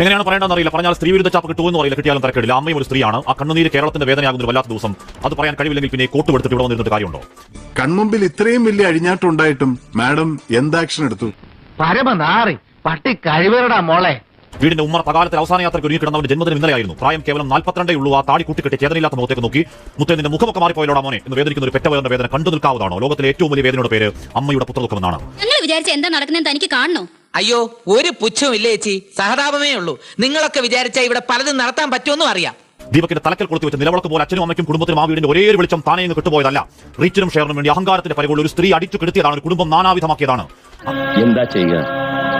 എങ്ങനെയാണ് പറയേണ്ടതെന്ന് അറിയില്ല. പറഞ്ഞാൽ സ്ത്രീ വിരുദ്ധ ചാപ്പ് കിട്ടുമെന്ന് അറിയില്ല കിട്ടിയാലും തരക്കേടില്ല. അമ്മയും ഒരു സ്ത്രീയാണ്. ആ കണ്ണുനീര് കേരളത്തിന്റെ വേദനയാകുന്ന ഒരു വല്ലാത്ത ദിവസം. അത് പറയാൻ കഴിവില്ലെങ്കിൽ പിന്നെ കോട്ട് എടുത്തിട്ട് ഇവിടെ വന്നിരുന്നിട്ട് കാര്യമുണ്ടോ? കൺമുമ്പിൽ ഇത്രയും വലിയ അഴിഞ്ഞാട്ടുണ്ടായിട്ടും മാഡം എന്ത് ആക്ഷൻ എടുത്തു? പരമനാറി പട്ടി കഴിവരടാ മോളെ. വീടിന്റെ ഉമ്മർ പകാലത്തെ അവസാന യാത്രയ്ക്ക് ഒരുങ്ങി കിടന്നവന്റെ ജന്മദിനം ഇന്നലെയായിരുന്നു. പ്രായം കേവലം നാൽപ്പത്തിരണ്ടേ ഉള്ളൂ. ആ താടി കൂട്ടിക്കെട്ടി ചേതനയില്ലാത്ത മുഖത്തേക്ക് നോക്കി മുത്തേ നിന്റെ മുഖമൊക്കെ മാറിപ്പോയലോടാ മോനെ എന്ന് വേദനിക്കുന്ന ഒരു പെറ്റവരുടെ വേദന കണ്ടു നിൽക്കാവുന്നതാണോ? ലോകത്തിലെ ഏറ്റവും വലിയ വേദനയുടെ പേര് അമ്മയുടെ പുത്രദുഃഖമെന്നാണ് ഞങ്ങൾ വിചാരിച്ച എന്താ നടക്കുന്നത് തനിക്ക് കാണണോ? അയ്യോ ഒരു പുച്ഛവും ഇല്ല ചേച്ചി? സഹതാപമേ ഉള്ളൂ. നിങ്ങളൊക്കെ വിചാരിച്ചാൽ ഇവിടെ പലതും നടത്താൻ പറ്റുമെന്നും അറിയാം. ദീപകിന്റെ തലക്കൽ കൊടുത്തു വെച്ച നിലവിളക്ക് പോലെ അച്ഛനും അമ്മയ്ക്കും കുടുംബത്തിനും ആ വീടിന്റെ ഒരേ ഒരു വെളിച്ചം താനേ കിട്ടുപോയതല്ല. റീച്ചിനും ഷെയറിനും വേണ്ടി അഹങ്കാരത്തിന്റെ പരിവുള്ള ഒരു സ്ത്രീ അടിച്ചു കെടുത്തിയതാണ് ഒരു കുടുംബം നാനാവിധമാക്കിയതാണ്. എന്താ ചെയ്യുക?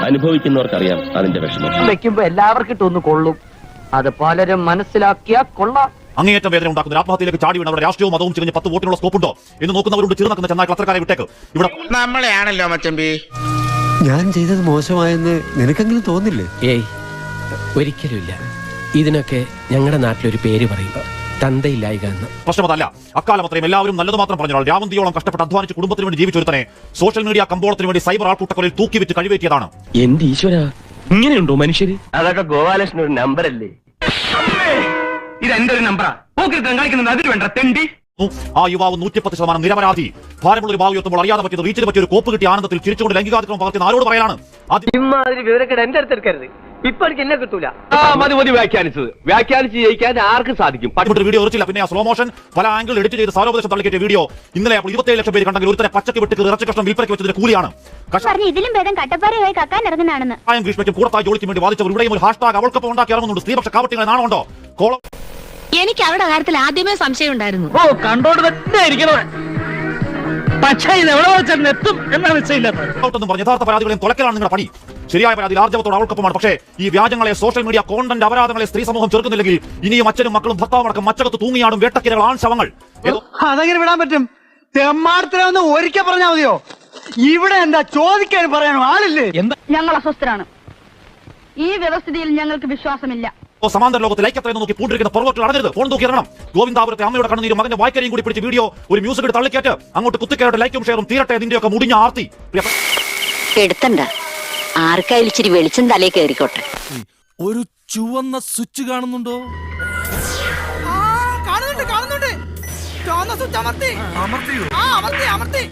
അനുഭവിക്കുന്നവർക്കറിയാം അതിന്റെ വിഷമം. വെക്കുമ്പോ എല്ലാവർക്കും ഇട്ടൊന്ന് കൊള്ളും. അത് പലരും മനസ്സിലാക്കിയാ കൊള്ളാം. അങ്ങേയറ്റം വേദന ഉണ്ടാക്കുന്ന ആത്മഹത്യയിലേക്ക് ചാടി വീണവരുടെ രാഷ്ട്രീയവും മതവും ചിരിഞ്ഞ് പത്ത് വോട്ടിനുള്ള സ്കോപ്പുണ്ടോ എന്ന് നോക്കുന്നവരുണ്ട് ചെറുനക്കുന്ന ചെന്നായി അത്രക്കാരെ വിട്ടേക്ക്. ഇവിടെ നമ്മളെയാണല്ലോ മച്ചമ്പി ഞാൻ ചെയ്തത് മോശമായെന്ന് നിനക്കെങ്കിലും തോന്നില്ലേ? ഏയ് ഒരിക്കലുമില്ല. ഇതിനൊക്കെ ഞങ്ങളുടെ നാട്ടിലൊരു പേര് പറയും. തന്തയില്ലായിക എന്ന്. പ്രശ്നമതല്ല. അക്കാലം അത്രയും എല്ലാവരും നല്ലത് മാത്രം പറഞ്ഞാൽ രാമന്തിയോളം കഷ്ടപ്പെട്ട് അധ്വാനിച്ച് കുടുംബത്തിന് വേണ്ടി ജീവിച്ചൊരുത്തനെ സോഷ്യൽ മീഡിയ കമ്പോളത്തിന് വേണ്ടി സൈബർ ആൾക്കൂട്ടക്കൊലയിൽ തൂക്കിവിറ്റ് കഴിവേറ്റിയതാണ്. എന്റെ ഈശ്വര? ഇങ്ങനെയുണ്ടോ മനുഷ്യര്? അതൊക്കെ ഗോപാലകൃഷ്ണൻ ഒരു നമ്പർ അല്ലേ ഇത് എന്റെ ഒരു നമ്പറാ കളിക്കുന്നത് അതിൽ വേണ്ട തെണ്ടി. ആ യുവാവ് നൂറ്റിപ്പത്ത് ശതമാനം നിരപരാധി. ഭാരമുള്ള ഒരു ഭാവി എത്തുമ്പോൾ അറിയാതെ പറ്റിയത് റീച്ചിന് പറ്റിയ ഒരു കോപ്പ് കിട്ടിയ ആനന്ദത്തിൽ ചിരിച്ചുകൊണ്ട് ലൈംഗികാതിക്രമം പകർത്തി ആരോട് പറയാനാണ് ആദ്യം ഇമാതിരി വിവരക്കേട് എന്റെ അടുത്ത് എടുക്കരുത്. ഇപ്പൊ എനിക്ക് എന്നെ കിട്ടൂല. മതി മതി വ്യാഖ്യാനിച്ചത്. വ്യാഖ്യാനിച്ച് ജയിക്കാൻ ആർക്ക് സാധിക്കും. വീഡിയോ ഉറച്ചില്ല. പിന്നെ ആ സ്ലോ മോഷൻ പല ആംഗിൾ എഡിറ്റ് ചെയ്ത് സാരോപദേശം തള്ളിക്കേറ്റ വീഡിയോ ഇന്നലെ അപ്പോൾ ഇരുപത്തേഴ് ലക്ഷം പേര് കണ്ടെങ്കിൽ ഒരുത്തനെ പച്ചക്ക് വിട്ട് ഇറച്ചി കഷ്ണം വിൽപ്പനയ്ക്ക് വെച്ചതിന്റെ കൂലിയാണ്. പറഞ്ഞ ഇതിലും ഭേദം കട്ടപ്പാറയായി കക്കാൻ ഇറങ്ങുന്നതാണെന്ന്. കൂടത്തായി ജോലിക്ക് വേണ്ടി വാദിച്ചവർ ഇവിടെയും ഒരു ഹാഷ്ടാഗ് അവൾക്കൊപ്പം ഉണ്ടാക്കി ഇറങ്ങുന്നുണ്ട്. സ്ത്രീപക്ഷ കാവട്ടിങ്ങളെ നാണമുണ്ടോ? കോളം എനിക്ക് അവരുടെ കാര്യത്തിൽ ആദ്യമേ സംശയം ഉണ്ടായിരുന്നു. ഓ കണ്ടോണ്ട് തന്നെ ഇരിക്കണം പക്ഷേ ഇത് എവിടെ വെച്ചാൽ എത്തും എന്നാണ് നിശ്ചയില്ലാത്തത് ഔട്ടെന്നും പറഞ്ഞ് യഥാർത്ഥ പരാതികളെയും തുലക്കലാണ് നിങ്ങളുടെ പണി. ശരിയായ പരാതി ആർജവത്തോട് അവൾക്കൊപ്പമാണ്. പക്ഷേ ഈ വ്യാജങ്ങളെ സോഷ്യൽ മീഡിയ കോണ്ടന്റ് അപരാധങ്ങളെ സ്ത്രീ സമൂഹം ചെറുക്കുന്നില്ലെങ്കിൽ ഇനിയും അച്ഛനും മക്കളും ഭർത്താവും അടക്കം മച്ചകത്ത് തൂങ്ങിയാടും വേട്ടക്കിരകൾ ആൺ ശവങ്ങൾ. ഏതോ അതെങ്ങനെ വിടാൻ പറ്റും? തെമ്മാടത്തിലൊന്ന് ഒരിക്കൽ പറഞ്ഞാൽ മതിയോ? ഇവിടെ എന്താ ചോദിക്കാൻ പറയാനോ? ആളില്ലേ? ഞങ്ങൾ അസ്വസ്ഥരാണ്. ഈ വ്യവസ്ഥിതിയിൽ ഞങ്ങൾക്ക് വിശ്വാസമില്ല. സമാന്തര ലോകത്ത് ലൈക്കത്ര നോക്കി പൂണ്ടിരിക്കുന്ന പുറകോട്ട് അടഞ്ഞത് ഫോൺ നോക്കി ഇറങ്ങണം ഗോവിന്ദാപുരത്തെ അമ്മയുടെ കണ്ണുനീരും മകന്റെ വായ്ക്കരയും കൂടി പിടിച്ച് വീഡിയോ ഒരു മ്യൂസിക് എടുത്ത് തള്ളിക്കേറ്റ് അങ്ങോട്ട് കുത്തിക്കയറട്ടെ ലൈക്കും ഷെയറും തീരട്ടെ നിന്റെയൊക്കെ മുടിഞ്ഞ ആർത്തി. എടുത്തണ്ട. ആർക്കായാലും ഇച്ചിരി വെളിച്ചം തലേ കയറിക്കോട്ടെ. ഒരു ചുവന്ന സ്വിച്ച് കാണുന്നുണ്ടോ? കാണുന്നുണ്ട് കാണുന്നുണ്ട്. ചുവന്ന സ്വിച്ച് അമർത്തി. അമർത്തി ആ അമർത്തി അമർത്തി.